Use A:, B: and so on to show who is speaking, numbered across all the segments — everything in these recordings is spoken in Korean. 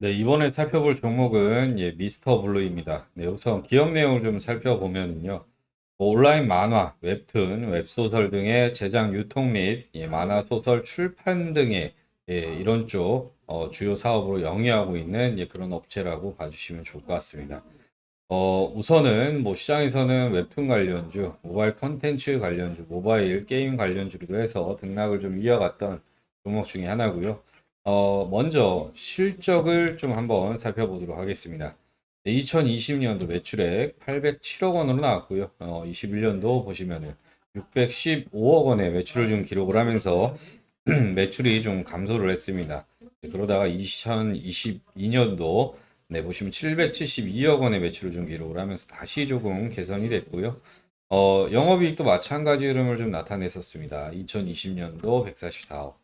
A: 네, 이번에 살펴볼 종목은 예, 미스터 블루입니다. 네, 우선 기업 내용을 좀 살펴보면요. 뭐 온라인 만화, 웹툰, 웹소설 등의 제작 유통 및 예, 만화 소설 출판 등의 예, 이런 쪽 어, 주요 사업으로 영위하고 있는 예, 그런 업체라고 봐주시면 좋을 것 같습니다. 어, 우선은 뭐 시장에서는 웹툰 관련주, 모바일 컨텐츠 관련주, 모바일 게임 관련주로 해서 등락을 좀 이어갔던 종목 중에 하나고요. 어, 먼저 실적을 좀 한번 살펴보도록 하겠습니다. 2020년도 매출액 807억 원으로 나왔고요. 어, 21년도 보시면은 615억 원의 매출을 좀 기록을 하면서 매출이 좀 감소를 했습니다. 네, 그러다가 2022년도 네, 보시면 772억 원의 매출을 좀 기록을 하면서 다시 조금 개선이 됐고요. 어, 영업이익도 마찬가지 흐름을 좀 나타냈었습니다. 2020년도 144억,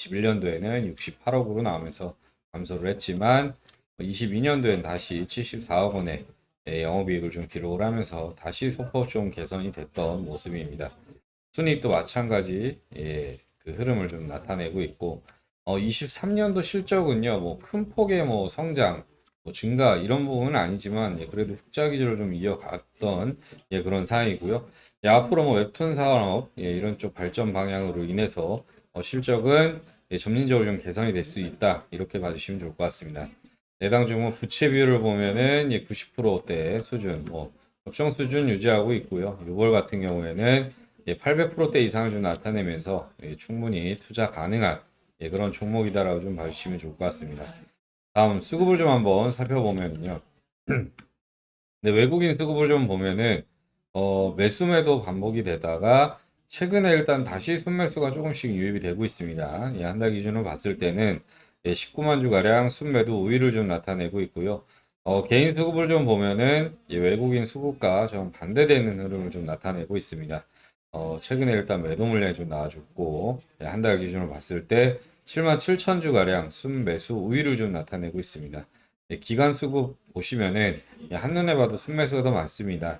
A: 21년도에는 68억으로 나오면서 감소를 했지만 22년도엔 다시 74억 원의 예, 영업이익을 좀 기록을 하면서 다시 소폭 좀 개선이 됐던 모습입니다. 순이익도 마찬가지 예, 그 흐름을 좀 나타내고 있고 어, 23년도 실적은요 뭐 큰 폭의 뭐 성장 뭐 증가 이런 부분은 아니지만 예, 그래도 흑자 기조를 좀 이어갔던 예, 그런 상황이고요. 예, 앞으로 뭐 웹툰 산업 예, 이런 쪽 발전 방향으로 인해서 어, 실적은 예, 점진적으로 좀 개선이 될 수 있다 이렇게 봐주시면 좋을 것 같습니다. 내당 중뭐 부채 비율을 보면은 예, 90%대 수준, 뭐 적정 수준 유지하고 있고요. 6월 같은 경우에는 예, 800%대 이상을 좀 나타내면서 예, 충분히 투자 가능한 예, 그런 종목이다라고 좀 봐주시면 좋을 것 같습니다. 다음 수급을 좀 한번 살펴보면요. 네, 외국인 수급을 좀 보면은 어, 매수 매도 반복이 되다가 최근에 일단 다시 순매수가 조금씩 유입이 되고 있습니다. 예, 한달 기준으로 봤을 때는 예, 19만 주가량 순매도 우위를 좀 나타내고 있고요. 어, 개인 수급을 좀 보면은 예, 외국인 수급과 좀 반대되는 흐름을 좀 나타내고 있습니다. 어, 최근에 일단 매도 물량이 좀 나와줬고 예, 한달 기준으로 봤을 때 7만 7천 주가량 순매수 우위를 좀 나타내고 있습니다. 예, 기간 수급 보시면은 예, 한눈에 봐도 순매수가 더 많습니다.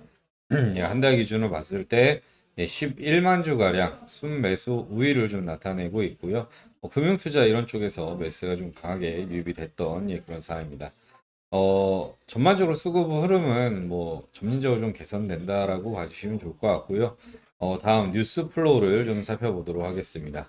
A: 예, 한달 기준으로 봤을 때 예, 11만 주가량 순매수 우위를 좀 나타내고 있고요. 어, 금융투자 이런 쪽에서 매수가 좀 강하게 유입이 됐던 예, 그런 상황입니다. 어, 전반적으로 수급 흐름은 뭐 점진적으로 좀 개선된다라고 봐주시면 좋을 것 같고요. 어, 다음 뉴스 플로우를 좀 살펴보도록 하겠습니다.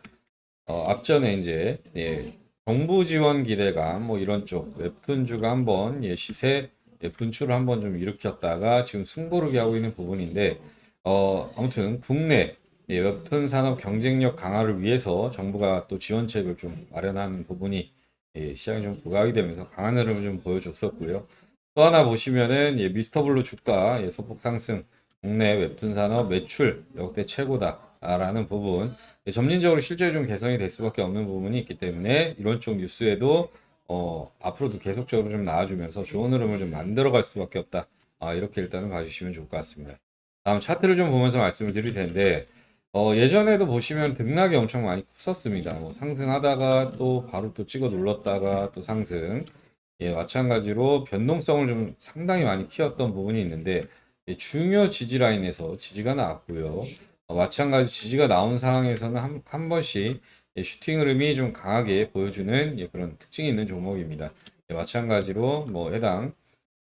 A: 어, 앞전에 이제 예, 정부 지원 기대감 뭐 이런 쪽 웹툰주가 한번 예, 시세 예, 분출을 한번 좀 일으켰다가 지금 승부르기 하고 있는 부분인데 어, 아무튼 국내 예, 웹툰 산업 경쟁력 강화를 위해서 정부가 또 지원책을 좀 마련한 부분이 예, 시장에 좀 부각이 되면서 강한 흐름을 좀 보여줬었고요. 또 하나 보시면은 예, 미스터블루 주가 예, 소폭 상승, 국내 웹툰 산업 매출 역대 최고다라는 부분 예, 점진적으로 실제 좀 개선이 될 수밖에 없는 부분이 있기 때문에 이런 쪽 뉴스에도 어, 앞으로도 계속적으로 좀 나와주면서 좋은 흐름을 좀 만들어갈 수밖에 없다. 아, 이렇게 일단은 봐주시면 좋을 것 같습니다. 다음 차트를 좀 보면서 말씀을 드릴 텐데 어, 예전에도 보시면 등락이 엄청 많이 컸었습니다. 뭐 상승하다가 또 바로 또 찍어 눌렀다가 또 상승. 예, 마찬가지로 변동성을 좀 상당히 많이 키웠던 부분이 있는데 예, 중요 지지 라인에서 지지가 나왔고요. 어, 마찬가지 지지가 나온 상황에서는 한, 한 번씩 예, 슈팅 흐름이 좀 강하게 보여주는 예, 그런 특징이 있는 종목입니다. 예, 마찬가지로 뭐 해당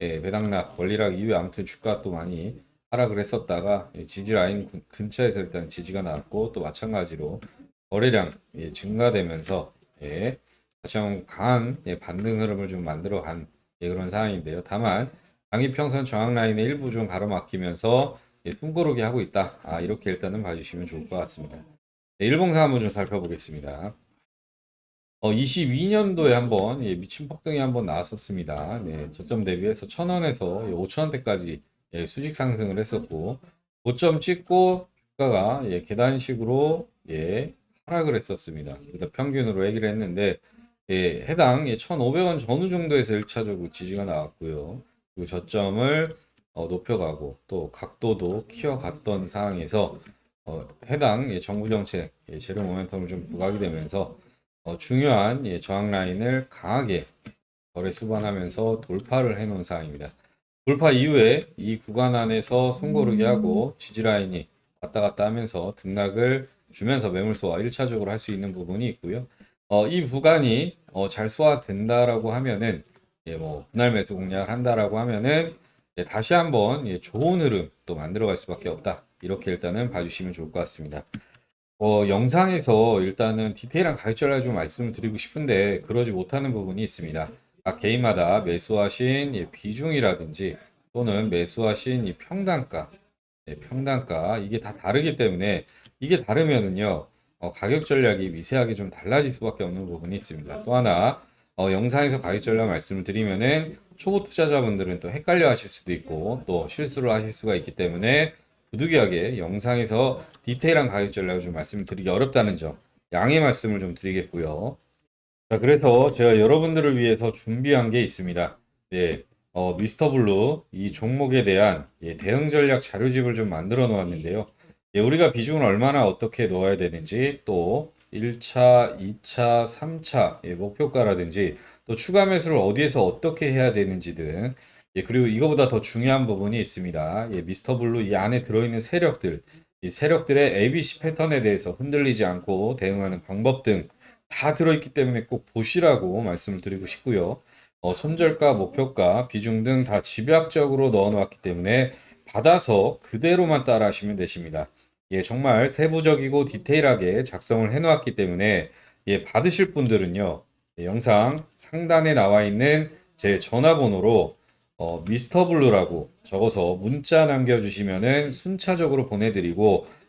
A: 예, 배당락, 권리락 이후에 아무튼 주가 또 많이 하락을 했었다가 예, 지지 라인 근- 근처에서 일단 지지가 나왔고 또 마찬가지로 거래량 예, 증가되면서 예, 다시 강한 예, 반등 흐름을 좀 만들어 간 예, 그런 상황인데요. 다만 장기 평선 저항 라인의 일부 좀 가로막히면서 예, 숨고르기 하고 있다. 아, 이렇게 일단은 봐주시면 좋을 것 같습니다. 네, 일봉상 한번 좀 살펴보겠습니다. 어, 22년도에 한번 예, 미친 폭등이 한번 나왔었습니다. 네, 저점 대비해서 1000원에서 5,000원대까지 예, 수직 상승을 했었고 고점 찍고 주가가 예, 계단식으로 예, 하락을 했었습니다. 그다 평균으로 얘기를 했는데 예, 해당 예, 1,500원 전후 정도에서 1차적으로 지지가 나왔고요. 그리고 저점을 어, 높여가고 또 각도도 키워갔던 상황에서 어, 해당 예, 정부 정책 예, 재료 모멘텀을 좀 부각이 되면서 어, 중요한 예, 저항 라인을 강하게 거래 수반하면서 돌파를 해놓은 상황입니다. 돌파 이후에 이 구간 안에서 손고르기 하고 지지 라인이 왔다 갔다 하면서 등락을 주면서 매물 소화 1차적으로 할 수 있는 부분이 있고요. 어, 이 구간이 어, 잘 소화된다라고 하면은 예, 뭐 분할 매수 공략을 한다라고 하면은 예, 다시 한번 예, 좋은 흐름 또 만들어갈 수밖에 없다. 이렇게 일단은 봐주시면 좋을 것 같습니다. 어, 영상에서 일단은 디테일한 가격 전략을 좀 말씀을 드리고 싶은데 그러지 못하는 부분이 있습니다. 각 개인마다 매수하신 예, 비중이라든지 또는 매수하신 이 평단가, 예, 평단가 이게 다 다르기 때문에 이게 다르면은요 어, 가격 전략이 미세하게 좀 달라질 수밖에 없는 부분이 있습니다. 또 하나 어, 영상에서 가격 전략 말씀을 드리면은 초보 투자자분들은 또 헷갈려 하실 수도 있고 또 실수를 하실 수가 있기 때문에 부득이하게 영상에서 디테일한 가격 전략을 좀 말씀을 드리기 어렵다는 점 양해 말씀을 좀 드리겠고요. 자, 그래서 제가 여러분들을 위해서 준비한 게 있습니다. 네, 어, 미스터 블루 이 종목에 대한 예, 대응 전략 자료집을 좀 만들어 놓았는데요. 예, 우리가 비중을 얼마나 어떻게 넣어야 되는지 또 1차, 2차, 3차 예, 목표가라든지 또 추가 매수를 어디에서 어떻게 해야 되는지 등 예, 그리고 이거보다 더 중요한 부분이 있습니다. 예, 미스터 블루 이 안에 들어있는 세력들 이 세력들의 ABC 패턴에 대해서 흔들리지 않고 대응하는 방법 등 다 들어있기 때문에 꼭 보시라고 말씀을 드리고 싶고요. 어, 손절가, 목표가, 비중 등 다 집약적으로 넣어 놓았기 때문에 받아서 그대로만 따라 하시면 되십니다. 예, 정말 세부적이고 디테일하게 작성을 해 놓았기 때문에 예, 받으실 분들은요. 예, 영상 상단에 나와 있는 제 전화번호로 어, 미스터 블루라고 적어서 문자 남겨주시면은 순차적으로 보내드리고